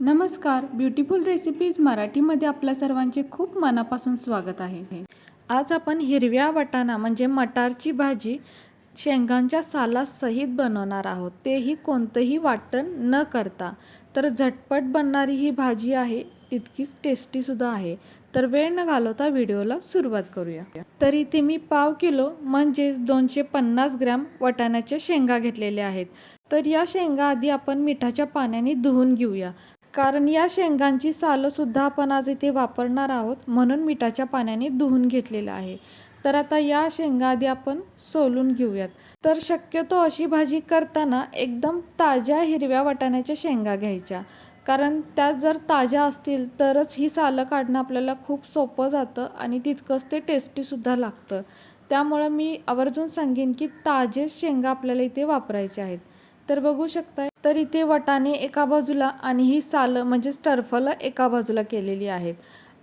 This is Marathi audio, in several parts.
नमस्कार ब्युटिफुल रेसिपीज मराठीमध्ये आपल्या सर्वांचे खूप मनापासून स्वागत आहे. आज आपण हिरव्या वाटाणा म्हणजे मटारची भाजी शेंगांच्या सालासहित बनवणार आहोत. तेही कोणतंही वाटण न करता. तर झटपट बनणारी ही भाजी आहे तितकीच टेस्टीसुद्धा आहे. तर वेळ न घालवता व्हिडिओला सुरुवात करूया. तर इथे मी पाव किलो म्हणजेच दोनशे पन्नास ग्रॅम वाटाण्याच्या शेंगा घेतलेल्या आहेत. तर या शेंगा आधी आपण मिठाच्या पाण्याने धुवून घेऊया. कारण या शेंगांची सालंसुद्धा आपण आज इथे वापरणार आहोत म्हणून मिठाच्या पाण्याने धुवून घेतलेलं आहे. तर आता या शेंगा आधी आपण सोलून घेऊयात. तर शक्यतो अशी भाजी करताना एकदम ताज्या हिरव्या वाटाण्याच्या शेंगा घ्यायच्या. कारण त्या जर ताज्या असतील तरच ही सालं काढणं आपल्याला खूप सोपं जातं आणि तितकंच ते टेस्टीसुद्धा लागतं. त्यामुळं मी आवर्जून सांगेन की ताजेच शेंगा आपल्याला इथे वापरायचे आहेत. तर बघू शकताय. तर इथे वटाने एका बाजूला आणि ही सालं म्हणजेच टर्फलं एका बाजूला केलेली आहेत.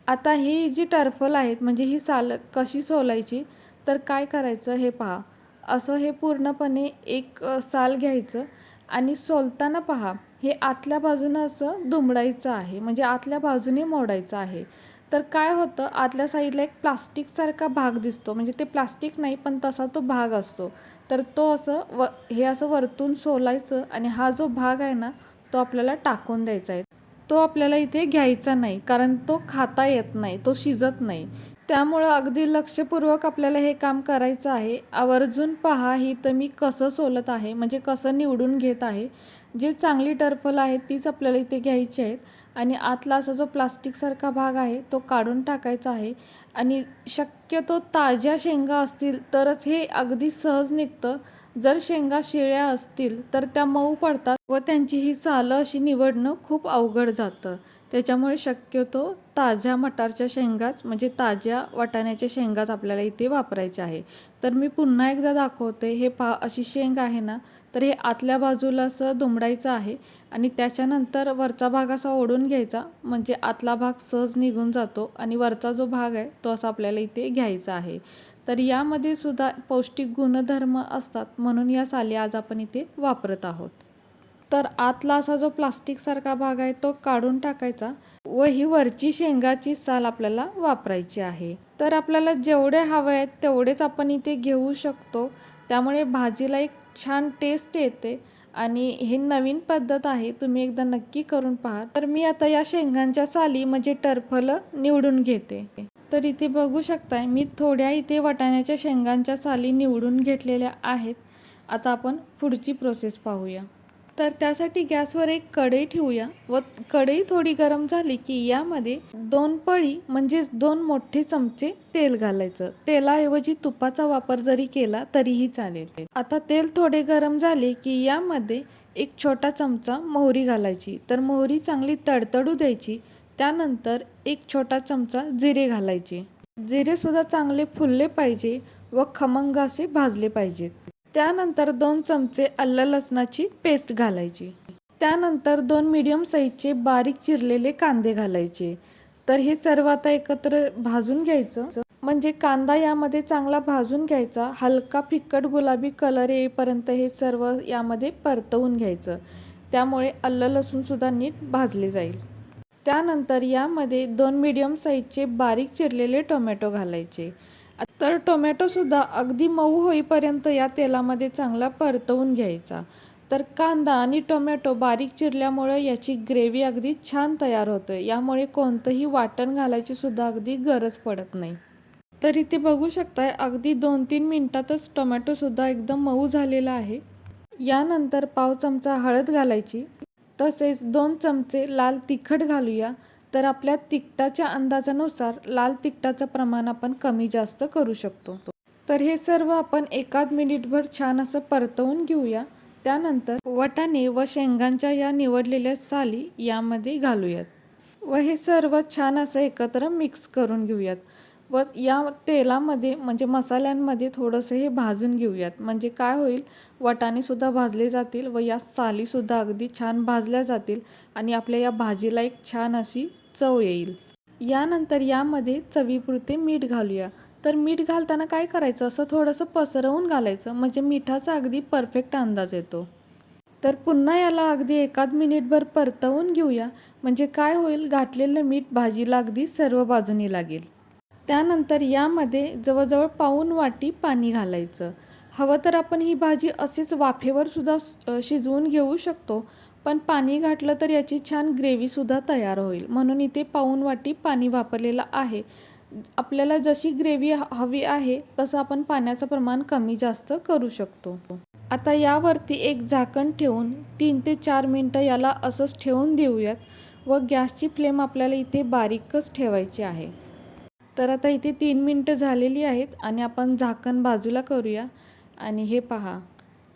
आता ही जी टर्फल आहेत म्हणजे ही सालं कशी सोलायची तर काय करायचं हे पहा. असं हे पूर्णपणे एक साल घ्यायचं आणि सोलताना पहा हे आतल्या बाजूनं असं दुमडायचं आहे म्हणजे आतल्या बाजूने मोडायचं आहे. तर काय होतं आतल्या साईडला एक प्लास्टिकसारखा भाग दिसतो. म्हणजे ते प्लास्टिक नाही पण तसा तो भाग असतो. तर तो असं व हे असं वरतून सोलायचं आणि हा जो भाग आहे ना तो आपल्याला टाकून द्यायचा आहे. तो आपल्याला इथे घ्यायचा नाही कारण तो खाता येत नाही तो शिजत नाही. त्यामुळं अगदी लक्षपूर्वक आपल्याला हे काम करायचं आहे. आवर्जून पहा ही तर मी कसं सोलत आहे म्हणजे कसं निवडून घेत आहे. जे चांगली टर्फल आहे तीच आपल्याला इथे घ्यायची आहेत. आणि आतला असा जो प्लास्टिकसारखा भाग आहे तो काढून टाकायचा आहे. आणि शक्यतो ताज्या शेंगा असतील तरच हे अगदी सहज निघतं. जर शेंगा शिळ्या असतील तर त्या मऊ पडतात व त्यांची ही सालं अशी निवडणं खूप अवघड जातं. त्याच्यामुळे शक्यतो ताज्या मटारच्या शेंगाच म्हणजे ताज्या वाटाण्याच्या शेंगाच आपल्याला इथे वापरायच्या आहे. तर मी पुन्हा एकदा दाखवते हे पा अशी शेंग आहे ना तर हे आतल्या बाजूला असं दुमडायचं आहे आणि त्याच्यानंतर वरचा भाग असा ओढून घ्यायचा म्हणजे आतला भाग सहज निघून जातो आणि वरचा जो भाग आहे तो असा आपल्याला इथे घ्यायचा आहे. तर यामध्ये सुद्धा पौष्टिक गुणधर्म असतात म्हणून या साली आज आपण इथे वापरत आहोत. तर आतला असा जो प्लास्टिकसारखा भाग आहे तो काढून टाकायचा व ही वरची शेंगाची साल आपल्याला वापरायची आहे. तर आपल्याला जेवढे हवे आहेत तेवढेच आपण इथे घेऊ शकतो. त्यामुळे भाजीला एक छान टेस्ट येते आणि हे नवीन पद्धत आहे. तुम्ही एकदा नक्की करून पहा. तर मी आता या शेंगांच्या साली म्हणजे टरफलं निवडून घेते. तर इथे बघू शकताय मी थोड्या इथे वाटाण्याच्या शेंगांच्या साली निवडून घेतलेल्या आहेत. आता आपण पुढची प्रोसेस पाहूया. तर त्यासाठी गॅसवर एक कढई ठेवूया व कढई थोडी गरम झाली की यामध्ये दोन पळी म्हणजेच दोन मोठे चमचे तेल घालायचं. तेलाऐवजी तुपाचा वापर जरी केला तरीही चालेल. आता तेल थोडे गरम झाले की यामध्ये एक छोटा चमचा मोहरी घालायची. तर मोहरी चांगली तडतडू द्यायची. त्यानंतर एक छोटा चमचा जिरे घालायचे. जिरे सुद्धा चांगले फुलले पाहिजे व खमंग असे भाजले पाहिजेत. त्यानंतर दोन चमचे आलं लसणाची पेस्ट घालायची. त्यानंतर दोन मीडियम साईजचे बारीक चिरलेले कांदे घालायचे. तर हे सर्व आता एकत्र भाजून घ्यायचं. म्हणजे कांदा यामध्ये चांगला भाजून घ्यायचा. हलका फिक्कट गुलाबी कलर येईपर्यंत हे सर्व यामध्ये परतवून घ्यायचं. त्यामुळे आलं लसूणसुद्धा नीट भाजले जाईल. त्यानंतर यामध्ये दोन मीडियम साईजचे बारीक चिरलेले टोमॅटो घालायचे. तर टोमॅटोसुद्धा अगदी मऊ होईपर्यंत या तेलामध्ये चांगला परतवून घ्यायचा. तर कांदा आणि टोमॅटो बारीक चिरल्यामुळे याची ग्रेव्ही अगदी छान तयार होते. यामुळे कोणतंही वाटण घालायची सुद्धा अगदी गरज पडत नाही. तर इथे बघू शकताय अगदी दोन तीन मिनटातच टोमॅटोसुद्धा एकदम मऊ झालेला आहे. यानंतर पाव चमचा हळद घालायची. तसेच दोन चमचे लाल तिखट घालूया. तर आपल्या तिखटाच्या अंदाजानुसार लाल तिखटाचं प्रमाण आपण कमी जास्त करू शकतो. तर हे सर्व आपण एकाद मिनिटभर छान असं परतवून घेऊया. त्यानंतर वटाणे व शेंगांच्या या निवडलेल्या साली यामध्ये घालूयात. व हे सर्व छान असं एकत्र मिक्स करून घेऊयात. व या तेलामध्ये म्हणजे मसाल्यांमध्ये थोडंसं हे भाजून घेऊयात. म्हणजे काय होईल वटाणेसुद्धा भाजले जातील व या सालीसुद्धा अगदी छान भाजल्या जातील आणि आपल्या या भाजीला एक छान अशी चव येईल. यानंतर यामध्ये चवीपुरते मीठ घालूया. तर मीठ घालताना काय करायचं? असं थोडंसं पसरवून घालायचं. म्हणजे मिठाचा अगदी परफेक्ट अंदाज येतो. तर पुन्हा याला अगदी एकाद मिनिटभर परतवून घेऊया. म्हणजे काय होईल घातलेलं मीठ भाजीला अगदी सर्व बाजूनी लागेल. त्यानंतर यामध्ये जवळजवळ पाऊन वाटी पाणी घालायचं. हवं तर आपण ही भाजी अशीच वाफेवर सुद्धा शिजवून घेऊ शकतो पण पाणी घातलं तर याची छान ग्रेव्हीसुद्धा तयार होईल. म्हणून इथे पाऊन वाटी पाणी वापरलेलं आहे. आपल्याला जशी ग्रेव्ही हवी आहे तसं आपण पाण्याचं प्रमाण कमी जास्त करू शकतो. आता यावरती एक झाकण ठेवून तीन ते चार मिनटं याला असंच ठेवून देऊयात व गॅसची फ्लेम आपल्याला इथे बारीकच ठेवायची आहे. तर आता इथे तीन मिनटं झालेली आहेत आणि आपण झाकण बाजूला करूया. आणि हे पहा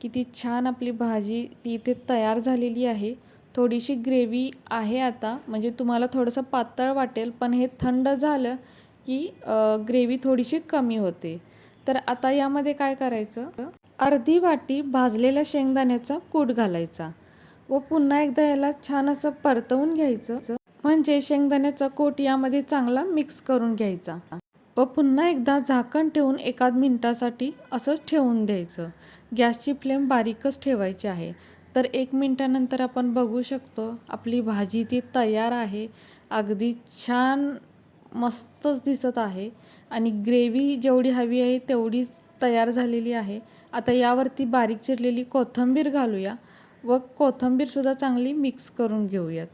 किती छान आपली भाजी ती इथे तयार झालेली आहे. थोडीशी ग्रेव्ही आहे आता म्हणजे तुम्हाला थोडंसं पातळ वाटेल पण हे थंड झालं की ग्रेव्ही थोडीशी कमी होते. तर आता यामध्ये काय करायचं? अर्धी वाटी भाजलेल्या शेंगदाण्याचा कूट घालायचा व पुन्हा एकदा याला छान असं परतवून घ्यायचं. म्हणजे शेंगदाण्याचा कोट यामध्ये चांगला मिक्स करून घ्यायचा. व पुन्हा एकदा झाकण ठेवून एकाद मिनटासाठी असंच ठेवून द्यायचं. गॅसची फ्लेम बारीकच ठेवायची आहे. तर एक मिनटानंतर आपण बघू शकतो आपली भाजी ती तयार आहे. अगदी छान मस्तच दिसत आहे. आणि ग्रेव्ही जेवढी हवी आहे तेवढीच तयार झालेली आहे. आता यावरती बारीक चिरलेली कोथिंबीर घालूया. व कोथिंबीरसुद्धा चांगली मिक्स करून घेऊयात.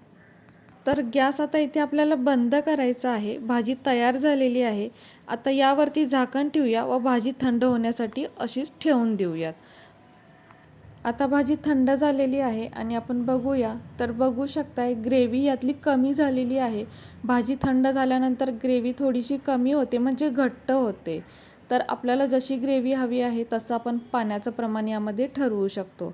तर गॅस आता इथे आपल्याला बंद करायचा आहे. भाजी तयार झालेली आहे. आता यावरती झाकण ठेवूया व भाजी थंड होण्यासाठी अशीच ठेवून देऊयात. आता भाजी थंड झालेली आहे आणि आपण बघूया. तर बघू शकताय ग्रेव्ही यातली कमी झालेली आहे. भाजी थंड झाल्यानंतर ग्रेव्ही थोडीशी कमी होते म्हणजे घट्ट होते. तर आपल्याला जशी ग्रेव्ही हवी आहे तसं आपण पाण्याचं प्रमाण यामध्ये ठरवू शकतो.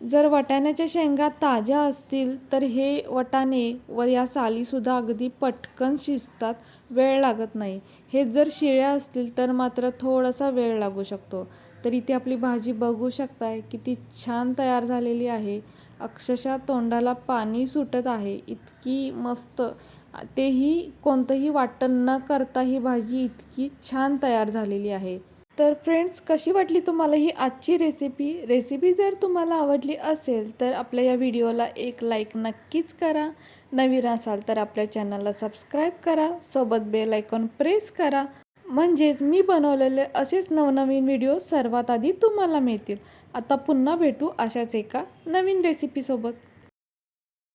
जर वाटाण्याच्या शेंगा ताज्या असतील तर हे वाटाणे व या सालीसुद्धा अगदी पटकन शिजतात वेळ लागत नाही. हे जर शिळ्या असतील तर मात्र थोडासा वेळ लागू शकतो. तर इथे आपली भाजी बघू शकताय किती छान तयार झालेली आहे. अक्षरशः तोंडाला पाणी सुटत आहे. इतकी मस्त तेही कोणतंही वाटण न करता ही भाजी इतकी छान तयार झालेली आहे. तर फ्रेंड्स कशी वाटली तुम्हाला ही आजची रेसिपी रेसिपी जर तुम्हाला आवडली असेल तर आपल्या या व्हिडिओला एक लाईक नक्कीच करा. नवीन असाल तर आपल्या चॅनलला सबस्क्राईब करा. सोबत बेल आयकॉन प्रेस करा. म्हणजेच मी बनवलेले असेच नवनवीन व्हिडिओ सर्वात आधी तुम्हाला मिळतील. आता पुन्हा भेटू अशाच एका नवीन रेसिपीसोबत